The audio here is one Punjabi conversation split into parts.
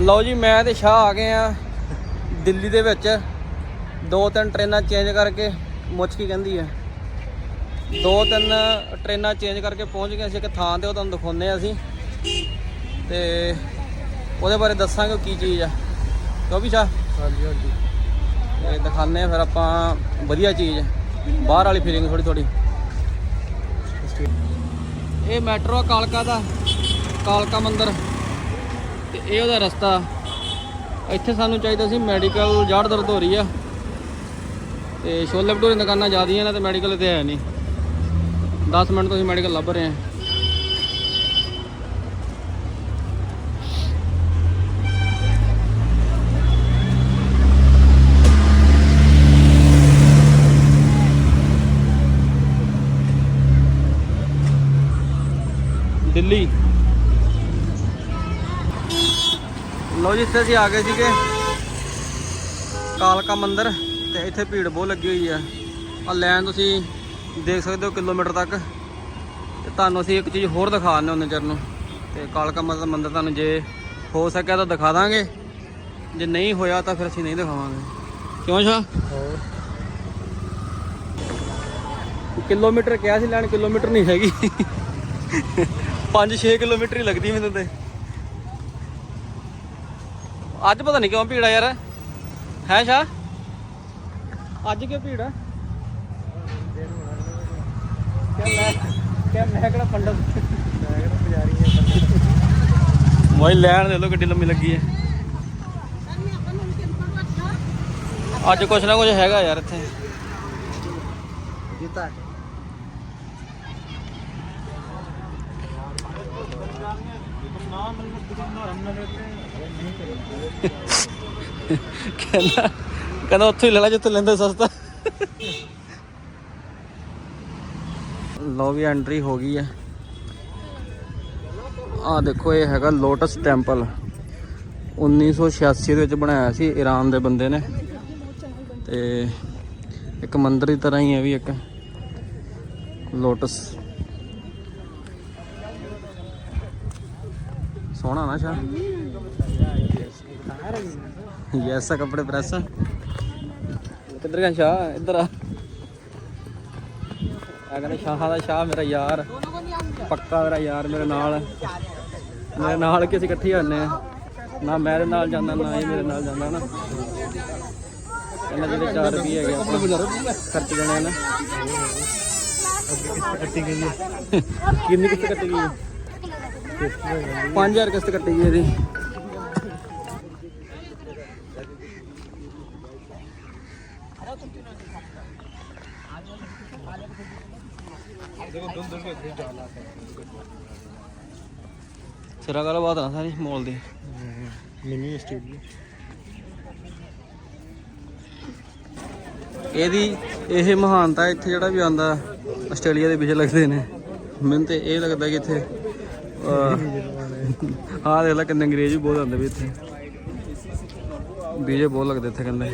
ਲਓ ਜੀ ਮੈਂ ਤੇ ਸ਼ਾਹ ਆ ਗਏ ਆ ਦਿੱਲੀ ਦੇ ਵਿੱਚ। ਦੋ ਤਿੰਨ ਟ੍ਰੇਨਾਂ ਚੇਂਜ ਕਰਕੇ ਮੁੱਛ ਕੀ ਕਹਿੰਦੀ ਹੈ ਦੋ ਤਿੰਨ ਟ੍ਰੇਨਾਂ ਚੇਂਜ ਕਰਕੇ ਪਹੁੰਚ ਗਏ ਅਸੀਂ ਇੱਕ ਥਾਂ ਤੇ ਉਹ ਤੁਹਾਨੂੰ ਦਿਖਾਉਂਦੇ ਆ ਅਸੀਂ। ਤੇ ਉਹਦੇ ਬਾਰੇ ਦੱਸਾਂਗੇ ਉਹ ਕੀ ਚੀਜ਼ ਆ। ਕਿਉਂ ਵੀ ਸ਼ਾਹ। ਹਾਂਜੀ ਹਾਂਜੀ। ਇਹ ਦਿਖਾਉਂਦੇ ਆ ਫਿਰ ਆਪਾਂ ਵਧੀਆ ਚੀਜ਼। ਬਾਹਰ ਵਾਲੀ ਫੀਲਿੰਗ ਥੋੜੀ ਥੋੜੀ ਇਹ ਮੈਟਰੋ ਆ ਕਾਲਕਾ ਦਾ ਕਾਲਕਾ ਮੰਦਿਰ। ਤੇ ਇਹ ਉਹਦਾ ਰਸਤਾ। ਇੱਥੇ ਸਾਨੂੰ ਚਾਹੀਦਾ ਸੀ ਮੈਡੀਕਲ ਜੜ ਦਰਦ ਹੋ ਰਹੀ ਆ। ਤੇ ਛੋਲੇ ਭਟੂਰੇ ਦੁਕਾਨਾਂ ਜ਼ਿਆਦੀਆਂ ਨੇ ਤੇ ਮੈਡੀਕਲ ਤੇ ਹੈ ਨਹੀਂ। 10 ਮਿੰਟ ਤੋਂ ਅਸੀਂ ਮੈਡੀਕਲ ਲੱਭ ਰਹੇ ਹਾਂ। ਦਿੱਲੀ। ਲੋ ਜੀ, ਇੱਥੇ ਅਸੀਂ ਆ ਗਏ ਸੀਗੇ। ਕਾਲਕਾ ਮੰਦਿਰ ਤੇ ਇੱਥੇ ਭੀੜ ਬਹੁਤ ਲੱਗੀ ਹੋਈ ਆ। ਆ ਲਾਈਨ ਤੁਸੀਂ ਦੇਖ ਸਕਦੇ ਹੋ ਕਿਲੋਮੀਟਰ ਤੱਕ। ਤੇ ਤੁਹਾਨੂੰ ਅਸੀਂ ਇੱਕ ਚੀਜ਼ ਹੋਰ ਦਿਖਾ ਦਿੰਦੇ ਉਹਨੇ ਚਿਰ ਨੂੰ ਤੇ ਕਾਲਕਾ ਮੰਦਿਰ ਤੁਹਾਨੂੰ ਜੇ ਹੋ ਸਕਿਆ ਤਾਂ ਦਿਖਾ ਦਾਂਗੇ। ਜੇ ਨਹੀਂ ਹੋਇਆ ਤਾਂ ਫਿਰ ਅਸੀਂ ਨਹੀਂ ਦਿਖਾਵਾਂਗੇ। ਕਿਉਂ ਸ਼ਾ? ਕਿਲੋਮੀਟਰ ਕਿਹਾ ਸੀ ਲੈਣ, ਕਿਲੋਮੀਟਰ ਨਹੀਂ ਹੈਗੀ। 5-6 ਕਿਲੋਮੀਟਰ ਹੀ ਲੱਗਦੀ ਮੈਨੂੰ ਤੇ। ਅੱਜ ਪਤਾ ਨਹੀਂ ਕਿਉਂ ਭੀੜ ਆ ਯਾਰ। ਹੈ ਸ਼ਾ ਅੱਜ ਕਿਉਂ ਭੀੜ ਆ? ਕਿਆ ਮੈਂ ਕਿਆ ਮੈਂ ਕਿਹੜਾ ਪੰਡਤ? ਮੈਂ ਕਿਹੜਾ ਪੁਜਾਰੀ ਹੈ ਮੋਈ ਲੈਣ ਦੇ ਲੋ ਗੱਡੀ ਲੰਮੀ ਲੱਗੀ ਹੈ। ਅੱਜ ਕੁਛ ਨਾ ਕੁਛ ਹੈਗਾ ਯਾਰ ਇੱਥੇ। ਜੀਤਾ। ਕਹਿੰਦਾ ਕਹਿੰਦਾ ਉੱਥੋਂ ਹੀ ਲੈ ਲੈ ਜਿੱਥੋਂ ਲੈਂਦੇ ਸਸਤਾ। ਲੋ ਵੀ ਐਂਟਰੀ ਹੋ ਗਈ ਹੈ। ਆ ਦੇਖੋ, ਇਹ ਹੈਗਾ ਲੋਟਸ ਟੈਂਪਲ 1986 ਦੇ ਵਿੱਚ ਬਣਾਇਆ ਸੀ ਈਰਾਨ ਦੇ ਬੰਦੇ ਨੇ। ਤੇ ਇੱਕ ਮੰਦਿਰ ਦੀ ਤਰ੍ਹਾਂ ਹੀ ਹੈ ਵੀ ਇੱਕ। ਲੋਟਸ ਸੋਹਣਾ ਨਾ ਸ਼ਾ। ਯੈਸ ਆ ਕੱਪੜੇ ਪ੍ਰੈਸ। ਕਿੱਧਰ ਗਿਆ ਸ਼ਾਹ? ਇੱਧਰ ਆ। ਆ ਕਹਿੰਦਾ ਸ਼ਾਹਾਂ ਦਾ ਸ਼ਾਹ ਮੇਰਾ ਯਾਰ। ਪੱਕਾ ਮੇਰਾ ਯਾਰ ਮੇਰੇ ਨਾਲ। ਮੇਰੇ ਨਾਲ ਕਿ ਅਸੀਂ ਇਕੱਠੇ ਹੁੰਨੇ ਆ? ਨਾ ਮੈਂ ਇਹਦੇ ਨਾਲ ਜਾਂਦਾ ਨਾ ਇਹ ਮੇਰੇ ਨਾਲ ਜਾਂਦਾ ਨਾ ਇਹਨਾਂ ਜਿਹੜੇ 4 ਰੁਪਏ ਹੈਗੇ ਆਪਣੇ। ਖਰਚ ਦੇਣੇ ਨਾ। ਕੱਟੀ ਗਈ ਹੈ? ਕਿੰਨੀ ਕਿਸ਼ਤ ਕੱਟੀ ਗਈ 5000 ਕਿਸ਼ਤ ਕੱਟੀ ਗਈ ਇਹਦੀ। ਸਿਰਾ ਗੱਲ ਬਾਤ ਨਾ ਸਾਰੀ ਮੋਲ ਦੀ। ਮਿਨੀ ਸਟੂਡੀਓ ਇਹਦੀ ਇਹ ਮਹਾਨਤਾ ਇੱਥੇ ਜਿਹੜਾ ਵੀ ਆਂਦਾ ਆਸਟ੍ਰੇਲੀਆ ਦੇ ਵਿਜੇ ਲੱਗਦੇ ਨੇ। ਮੈਨੂੰ ਤੇ ਇਹ ਲੱਗਦਾ ਕਿ ਇੱਥੇ ਆਹ ਦੇਖ ਲੈ ਕਿੰਨੇ ਅੰਗਰੇਜ਼ ਵੀ ਬਹੁਤ ਆਉਂਦੇ ਵੀ ਇੱਥੇ। ਵਿਜੇ ਬਹੁਤ ਲੱਗਦੇ ਇੱਥੇ ਕਹਿੰਦੇ।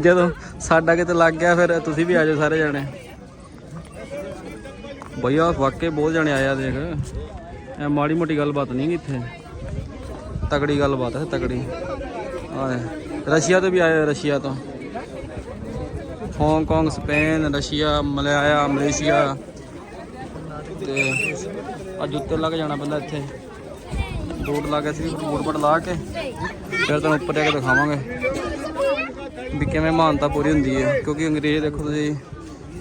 ਜਦੋਂ ਸਾਡਾ ਕਿਤੇ ਲੱਗ ਗਿਆ ਫਿਰ ਤੁਸੀਂ ਵੀ ਆ ਜਾਓ ਸਾਰੇ ਜਾਣੇ। ਭਈਆ ਵਾਕਈ ਬਹੁਤ ਜਾਣੇ ਆਇਆ ਦੇਖ। ਐ ਮਾੜੀ ਮੋਟੀ ਗੱਲਬਾਤ ਨਹੀਂ ਇੱਥੇ। ਤਕੜੀ ਗੱਲਬਾਤ ਹੈ, ਤਕੜੀ। ਆਹ ਰਸ਼ੀਆ ਤੋਂ ਵੀ ਆਏ ਰਸ਼ੀਆ ਤੋਂ। Hong Kong, Spain, Russia Malaya Malaysia. ਤੇ ਅੱਜ ਉੱਤੇ ਲੱਗ ਜਾਣਾ ਬੰਦਾ ਇੱਥੇ। ਬੂਟ ਲਾ ਕੇ ਸੀ ਬੂਟ ਬਟ ਲਾ ਕੇ ਫਿਰ ਤੁਹਾਨੂੰ ਉੱਪਰ ਜਾ ਕੇ ਦਿਖਾਵਾਂਗੇ ਵੀ ਕਿਵੇਂ ਮਾਨਤਾ ਪੂਰੀ ਹੁੰਦੀ ਹੈ। ਕਿਉਂਕਿ ਅੰਗਰੇਜ਼ ਦੇਖੋ ਤੁਸੀਂ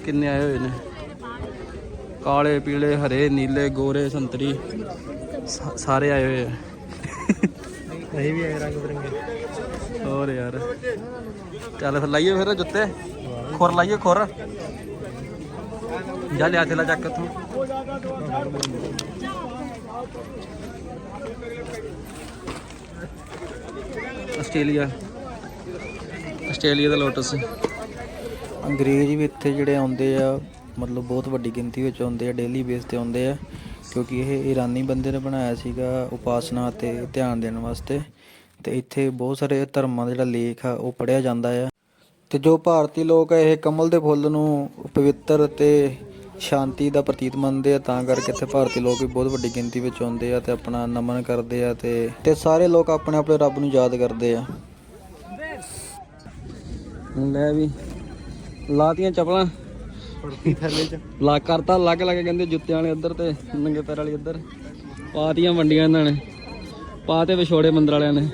ਕਿੰਨੇ ਆਏ ਹੋਏ ਨੇ। ਕਾਲੇ ਪੀਲੇ ਹਰੇ ਨੀਲੇ ਗੋਰੇ ਸੰਤਰੀ ਸਾਰੇ ਆਏ ਹੋਏ ਆ। ਅਸੀਂ ਵੀ ਆਏ ਰੰਗ ਬਰੰਗੇ। ਹੋਰ ਯਾਰ ਚੱਲ ਫਿਰ ਲਾਈਏ ਫਿਰ ਜੁੱਤੇ। ਖੁਰ ਲਾਈਏ ਖੁਰ। ਜਾ ਲਿਆ ਥੇਲਾ ਚੱਕ ਤੂੰ ਆਸਟ੍ਰੇਲੀਆ। ਆਸਟ੍ਰੇਲੀਆ ਦਾ ਲੋਟਸ। ਅੰਗਰੇਜ਼ ਵੀ ਇੱਥੇ ਜਿਹੜੇ ਆਉਂਦੇ ਆ, ਮਤਲਬ ਬਹੁਤ ਵੱਡੀ ਗਿਣਤੀ ਵਿੱਚ ਆਉਂਦੇ ਆ ਡੇਲੀ ਬੇਸ ਤੇ ਆਉਂਦੇ ਆ, ਕਿਉਂਕਿ ਇਹ ਈਰਾਨੀ ਬੰਦੇ ਨੇ ਬਣਾਇਆ ਸੀਗਾ ਉਪਾਸਨਾ ਤੇ ਧਿਆਨ ਦੇਣ ਵਾਸਤੇ। ਤੇ ਇੱਥੇ ਬਹੁਤ ਸਾਰੇ ਧਰਮਾਂ ਦਾ ਜਿਹੜਾ ਲੇਖ ਆ, ਉਹ ਪੜਿਆ ਜਾਂਦਾ ਆ। ਤੇ ਜੋ ਭਾਰਤੀ ਲੋਕ ਆ, ਇਹ ਕਮਲ ਦੇ ਫੁੱਲ ਨੂੰ ਪਵਿੱਤਰ ਤੇ ਸ਼ਾਂਤੀ ਦਾ ਪ੍ਰਤੀਤ ਮੰਨਦੇ ਆ, ਤਾਂ ਕਰਕੇ ਇੱਥੇ ਭਾਰਤੀ ਲੋਕ ਵੀ ਬਹੁਤ ਵੱਡੀ ਗਿਣਤੀ ਵਿੱਚ ਆਉਂਦੇ ਆ ਤੇ ਆਪਣਾ ਨਮਨ ਕਰਦੇ ਆ ਤੇ ਤੇ ਸਾਰੇ ਲੋਕ ਆਪਣੇ ਆਪਣੇ ਰੱਬ ਨੂੰ ਯਾਦ ਕਰਦੇ ਆ। ਲੈ ਵੀ, ਲਾਤੀਆਂ ਚਪਲਾਂ। ਪੜਤੀ ਥੱਲੇ ਚ ਲਾ ਕਰਤਾ, ਲੱਗ ਲੱਗ ਕਹਿੰਦੇ ਜੁੱਤਿਆਂ ਵਾਲੇ ਉੱਧਰ ਤੇ, ਨੰਗੇ ਪੈਰ ਵਾਲੇ ਇੱਧਰ। ਪਾਤੀਆਂ ਵੰਡੀਆਂ ਇਹਨਾਂ ਨੇ ਪਾਤੇ ਵਿਛੋੜੇ ਮੰਦਰ ਵਾਲਿਆਂ ਨੇ।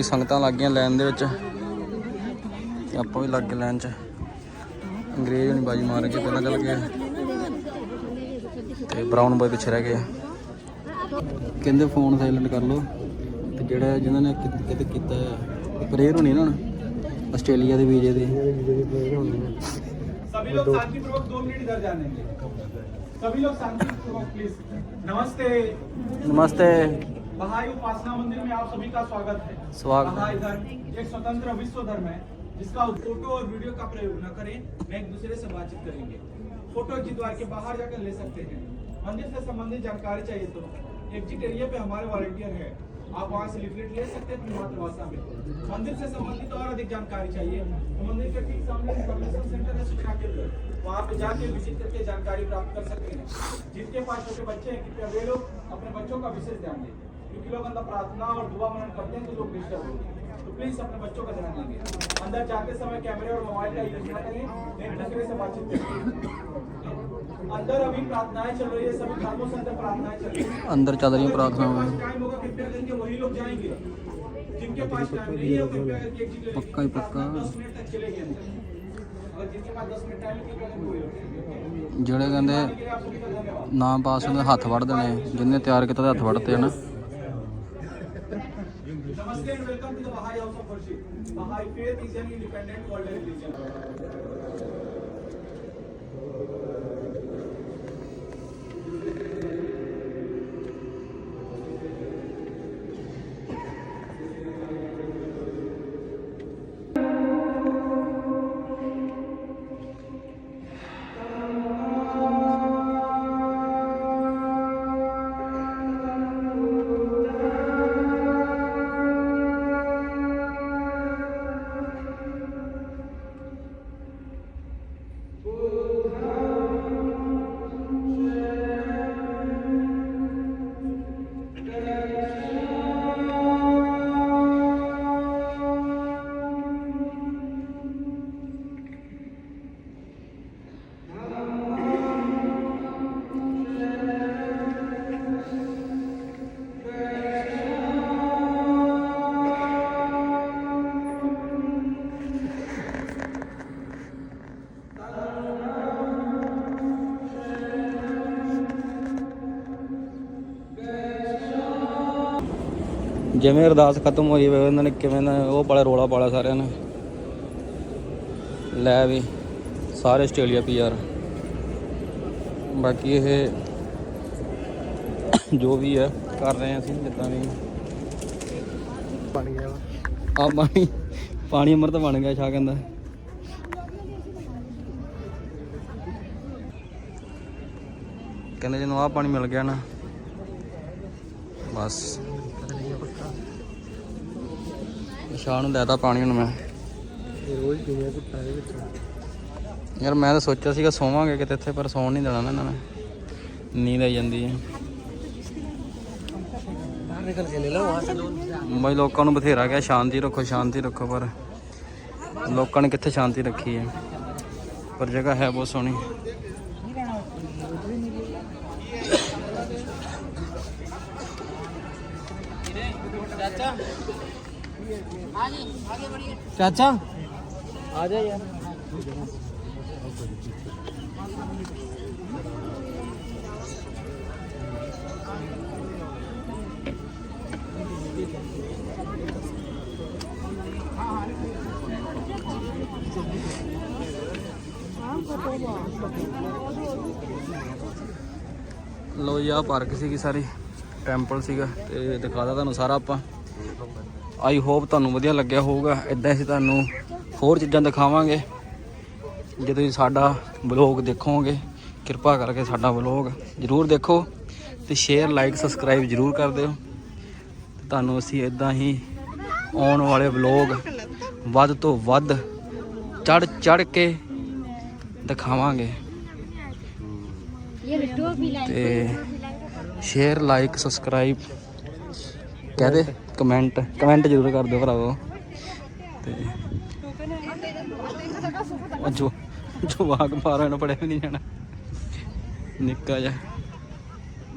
ਲਓ ਜੀ ਸੰਗਤਾਂ ਲੱਗ ਗਈਆਂ ਲਾਈਨ ਦੇ ਵਿੱਚ ਤੇ ਆਪਾਂ ਵੀ ਲੱਗ ਗਏ ਲਾਈਨ 'ਚ ਅੰਗਰੇਜ਼ ਹੁਣੀ ਬਾਜੀ ਮਾਰ ਕੇ ਪਹਿਲਾਂ ਚੱਲ ਗਏ ਤੇ ਬਰਾਊਨ ਬੋਏ ਪਿੱਛੇ ਰਹਿ ਗਏ ਆ। ਕਹਿੰਦੇ ਫੋਨ ਸਾਇਲੈਂਟ ਕਰ ਲਓ ਤੇ ਜਿਹੜਾ ਜਿਨ੍ਹਾਂ ਨੇ ਕਿ- ਕਿਤੇ ਕੀਤਾ ਆ ਪ੍ਰੇਅਰ ਹੋਣੀ ਨਾ ਹੁਣ ਆਸਟ੍ਰੇਲੀਆ ਦੇ ਵੀਜ਼ੇ ਦੇ ਜਿਹੜੀ ਪਲੇਅਰ ਹੋਣੀ ਹੈ सभी लोग शांतिपूर्वक दो मिनट इधर जानेंगे सभी लोग शांतिपूर्वक प्लीज नमस्ते ਨਮਸਤੇ बहाई उपासना मंदिर में आप सभी का स्वागत है। स्वागत। है। बहाई धर्म एक स्वतंत्र विश्व धर्म है जिसका फ़ोटो और वीडियो का प्रयोग न करें न एक दूसरे से बातचीत करेंगे। फ़ोटो एग्जिट द्वार के बाहर जाकर ले सकते हैं। मंदिर से संबंधित जानकारी चाहिए तो एग्जिट एरिया पे हमारे वॉलंटियर है। आप वहाँ से लिफलेट ले सकते हैं मातृभाषा में। मंदिर से संबंधित और अधिक जानकारी चाहिए तो मंदिर के ठीक सामने इंफॉर्मेशन सेंटर है सूचना केंद्र। वहाँ पे जाके विज़िट करके जानकारी प्राप्त कर सकते हैं। जिनके पास छोटे बच्चे हैं कृपया वे लोग अपने बच्चों का विशेष ध्यान दें। क्योंकि लोग अंदर प्रार्थना और दुआ मनन करते हैं तो लोग डिस्टर्ब होंगे तो प्लीज अपने बच्चों का ध्यान देंगे अंदर जाते समय कैमरे और मोबाइल का यूज न करें एक दूसरे से बातचीत करें अंदर अभी प्रार्थनाएं चल रही है सभी धर्मों से अंदर प्रार्थनाएं चल रही है ਅੰਦਰ ਚੱਲ ਰਹੀਆਂ जिनके ਪ੍ਰਾਰਥਨਾਵਾਂ पास टाइम होगा कृपया करके वही लोग जाएंगे जिनके पास टाइम नहीं है वो कृपया करके एग्जिट ले पक्का ही पक्का। दस मिनट तक चलेगी अंदर अगर जिनके पास दस मिनट टाइम है कृपया करके वही लोग ਜਿਹੜੇ ਕਹਿੰਦੇ आने के लिए आप सभी का धन्यवाद ਨਾਮ ਪਾਸ ਹੁੰਦੇ ਹੱਥ ਵੜਦੇ ਨੇ ਜਿੰਨੇ ਤਿਆਰ ਕੀਤਾ ਉਹਦੇ ਹੱਥ ਵੜਦੇ ਹਨ Namaste and welcome to the Baha'i House of Worship. Baha'i faith is an independent world religion. ਜਿਵੇਂ ਅਰਦਾਸ ਖਤਮ ਹੋਈ ਵੇ ਉਹਨਾਂ ਨੇ ਕਿਵੇਂ ਨਾ ਉਹ ਪਾਲਾ ਰੋਲਾ ਪਾਲਾ ਸਾਰਿਆਂ ਨੇ। ਲੈ ਵੀ ਸਾਰੇ ਆਸਟ੍ਰੇਲੀਆ ਪੀਆਰ ਬਾਕੀ ਇਹ ਜੋ ਵੀ ਹੈ ਕਰ ਰਹੇ ਅਸੀਂ ਜਿੱਦਾਂ ਵੀ। ਬਣ ਗਿਆ ਆ ਪਾਣੀ ਪਾਣੀ ਅੰਮ੍ਰਿਤ ਬਣ ਗਿਆ ਸ਼ਾ ਕਹਿੰਦਾ। ਕਹਿੰਦੇ ਜਿਹਨੂੰ ਆ ਪਾਣੀ ਮਿਲ ਗਿਆ ਨਾ ਬਸ। ਸ਼ਾਹ ਨੂੰ ਦੇਤਾ ਪਾਣੀ ਹੁਣ ਮੈਂ। ਇਹ ਰੋਜ਼ ਪੀਣੇ ਆ ਕੁੱਟਾਂ ਦੇ ਵਿੱਚ? ਯਾਰ ਮੈਂ ਤਾਂ ਸੋਚਿਆ ਸੀਗਾ ਸੋਵਾਂਗੇ ਕਿਤੇ ਇੱਥੇ ਪਰ ਸੌਣ ਨਹੀਂ ਦੇਣਾ ਨਾ ਇਹਨਾਂ ਨੇ। ਨੀਂਦ ਆਈ ਜਾਂਦੀ ਹੈ। ਨਿਕਲ ਕੇ ਲੈ ਲਓ ਵਹਾਂ ਸੇ ਲੋਨ ਬਈ ਲੋਕਾਂ ਨੂੰ ਬਥੇਰਾ ਗਿਆ ਸ਼ਾਂਤੀ ਰੱਖੋ ਸ਼ਾਂਤੀ ਰੱਖੋ ਪਰ ਲੋਕਾਂ ਨੇ ਕਿੱਥੇ ਸ਼ਾਂਤੀ ਰੱਖੀ ਹੈ? ਪਰ ਜਗ੍ਹਾ ਹੈ ਬਹੁਤ ਸੋਹਣੀ। ਚਾਚਾ? ਆ ਜਾ ਯਾਰ। ਲੋ ਜੀ ਆਹ ਪਾਰਕ ਸੀਗੀ ਸਾਰੀ। ਟੈਂਪਲ ਸੀਗਾ ਤੇ ਦਿਖਾਦਾ ਤੁਹਾਨੂੰ ਸਾਰਾ ਆਪਾਂ। ਆਈ ਹੋਪ ਤੁਹਾਨੂੰ ਵਧੀਆ ਲੱਗਿਆ ਹੋਊਗਾ। ਇਦਾਂ ਅਸੀਂ ਤੁਹਾਨੂੰ ਹੋਰ ਚੀਜ਼ਾਂ ਦਿਖਾਵਾਂਗੇ। ਜੇ ਤੁਸੀਂ ਸਾਡਾ ਬਲੌਗ ਦੇਖੋਗੇ, ਕਿਰਪਾ ਕਰਕੇ ਸਾਡਾ ਬਲੌਗ ਜਰੂਰ ਦੇਖੋ ਤੇ ਸ਼ੇਅਰ ਲਾਈਕ ਸਬਸਕ੍ਰਾਈਬ ਜਰੂਰ ਕਰ ਦਿਓ। ਤੁਹਾਨੂੰ ਅਸੀਂ ਇਦਾਂ ਹੀ ਆਉਣ ਵਾਲੇ ਵਲੌਗ ਵੱਧ ਤੋਂ ਵੱਧ ਚੜ ਚੜ ਕੇ ਦਿਖਾਵਾਂਗੇ। ਤੇ ਸ਼ੇਅਰ ਲਾਈਕ ਸਬਸਕ੍ਰਾਈਬ ਕਹਦੇ ਕਮੈਂਟ ਕਮੈਂਟ ਜ਼ਰੂਰ ਕਰ ਦਿਓ ਭਰਾਵੋ। ਤੇ ਉਹ ਜੋ ਜੋ ਵਾਗ ਮਾਰਾ ਨਾ ਪੜਿਆ ਨਹੀਂ ਜਾਣਾ। ਨਿੱਕਾ ਜਾ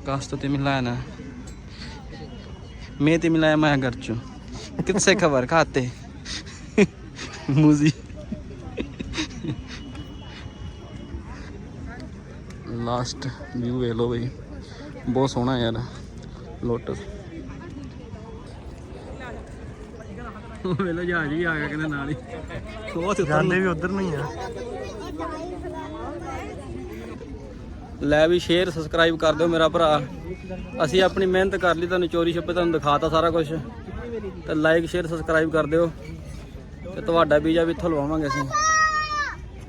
ਕਾਸਤ ਤੇ ਮਿਲਾਇਆ ਨਾ। ਮੈਂ ਤੇ ਮਿਲਾਇਆ, ਮੈਂ ਘਰ ਚੋਂ। ਕਿੱਥੇ ਖਬਰ, ਖਾਤੇ? ਮੂਜ਼ੀ। ਲਾਸਟ ਵਿਊ ਵੇਖ ਲਓ ਬਈ। ਬਹੁਤ ਸੋਹਣਾ ਯਾਰ। ਲੋਟਸ ਵੇਲੋ ਜਹਾਜ਼ ਵੀ ਆ ਗਿਆ ਕਹਿੰਦੇ ਨਾਲ ਹੀ। ਬਹੁਤ ਜਾਂਦੇ ਵੀ ਉਧਰ ਨੂੰ ਹੀ ਆ। ਲੈ ਵੀ ਸ਼ੇਅਰ ਸਬਸਕ੍ਰਾਈਬ ਕਰ ਦਿਓ ਮੇਰਾ ਭਰਾ। ਅਸੀਂ ਆਪਣੀ ਮਿਹਨਤ ਕਰ ਲਈ ਤੁਹਾਨੂੰ ਚੋਰੀ ਛੱਪੇ ਤੁਹਾਨੂੰ ਦਿਖਾਤਾ ਸਾਰਾ ਕੁਝ ਤੇ ਲਾਈਕ ਸ਼ੇਅਰ ਸਬਸਕ੍ਰਾਈਬ ਕਰ ਦਿਓ। ਤੇ ਤੁਹਾਡਾ ਵੀਜ਼ਾ ਵੀ ਇੱਥੋਂ ਲਵਾਵਾਂਗੇ ਅਸੀਂ।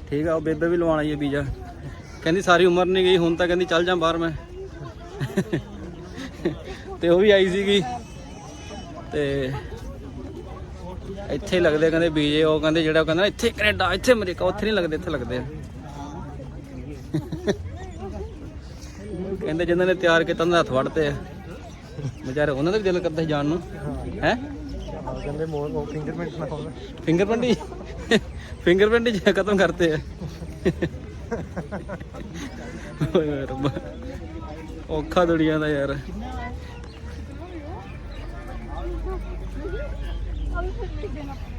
ਠੀਕ ਆ ਉਹ ਬੇਬੇ ਵੀ ਲਵਾਉਣਾ ਹੀ ਹੈ ਵੀਜ਼ਾ। ਕਹਿੰਦੀ ਸਾਰੀ ਉਮਰ ਨਹੀਂ ਗਈ ਹੁਣ ਤਾਂ ਕਹਿੰਦੀ ਚੱਲ ਜਾ ਬਾਹਰ ਮੈਂ। ਤੇ ਉਹ ਵੀ ਆਈ ਸੀਗੀ। ਤੇ ਇੱਥੇ ਲੱਗਦੇ ਕਹਿੰਦੇ ਵੀਜ਼ੇ ਉਹ ਕਹਿੰਦੇ ਜਿਹੜਾ ਉਹ ਕਹਿੰਦਾ ਇੱਥੇ ਕੈਨੇਡਾ ਇੱਥੇ ਅਮਰੀਕਾ ਉੱਥੇ ਨਹੀਂ ਲੱਗਦੇ ਇੱਥੇ ਲੱਗਦੇ ਕਹਿੰਦੇ ਜਿਨ੍ਹਾਂ ਨੇ ਤਿਆਰ ਕੀਤਾ ਉਹਨਾਂ ਦੇ ਹੱਥ ਵੜਦੇ ਆ। ਵਿਚਾਰੇ ਉਹਨਾਂ ਦਾ ਵੀ ਦਿਲ ਕਰਦਾ ਸੀ ਜਾਣ ਨੂੰ। ਹੈ? ਕਹਿੰਦੇ ਮੋਰ ਫਿੰਗਰਪ੍ਰਿੰਟ ਨਾ ਹੋਵੇ ਫਿੰਗਰਪ੍ਰਿੰਟ ਹੀ? ਫਿੰਗਰਪ੍ਰਿੰਟ ਹੀ ਖਤਮ ਕਰਤੇ ਆ। ਓਏ ਰੱਬਾ। ਔਖਾ ਦੁਨੀਆ ਦਾ ਯਾਰ। Kamu 闹